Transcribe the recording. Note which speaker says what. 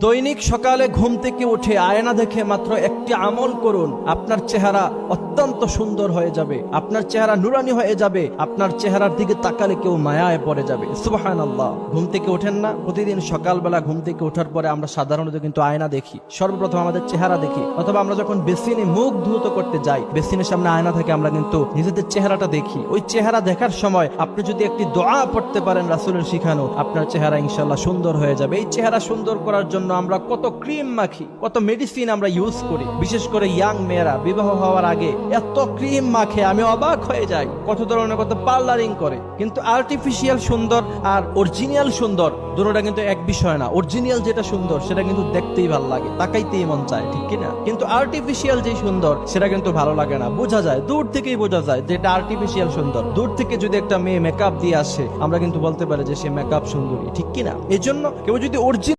Speaker 1: দৈনিক সকালে ঘুম থেকে উঠে আয়না দেখে মাত্র একটি আমল করুন। আপনার চেহারা অত্যন্ত সুন্দর হয়ে যাবে। আপনার চেহারা নুরানি হয়ে যাবে। আপনার চেহারার দিকে তাকালে কেউ মায়ায় পড়ে যাবে। সুবাহান আল্লাহ ঘুম থেকে ওঠেন না। প্রতিদিন সকালবেলা ঘুম থেকে ওঠার পরে আমরা সাধারণত কিন্তু আয়না দেখি। সর্বপ্রথম আমাদের চেহারা দেখি। অথবা আমরা যখন বেসিনে মুখ ধুত করতে যাই, বেসিনের সামনে আয়না থেকে, আমরা কিন্তু নিজেদের চেহারাটা দেখি। ওই চেহারা দেখার সময় আপনি যদি একটি দোয়া পড়তে পারেন রাসুলের শিখানো, আপনার চেহারা ইনশাল্লাহ সুন্দর হয়ে যাবে। এই চেহারা সুন্দর করার জন্য আমরা কত ক্রিম মাখি, কত মেডিসিন আমরা ইউজ করি। বিশেষ করে ইয়াং মেয়েরা, বিবাহ হওয়ার আগে এত ক্রিম মাখে, আমি অবাক হয়ে যাই কত ধরনের, কত পার্লারিং করে। কিন্তু আর্টিফিশিয়াল সুন্দর আর অরিজিনাল সুন্দর দুটোটা কিন্তু এক বিষয় না। অরিজিনাল যেটা সুন্দর, সেটা কিন্তু দেখতেই ভালো লাগে, তাকাইতেই মন চায়, ঠিক কিনা কিন্তু আর্টিফিশিয়াল যে সুন্দর, সেটা কিন্তু ভালো লাগে না। বোঝা যায়, দূর থেকেই বোঝা যায় যে এটা আর্টিফিশিয়াল সুন্দর। দূর থেকে যদি একটা মেয়ে মেকআপ দিয়ে আসে, আমরা কিন্তু বলতে পারি যে সে মেকআপ সুন্দরী, ঠিক কিনা এই জন্য কেউ যদি অরিজিনাল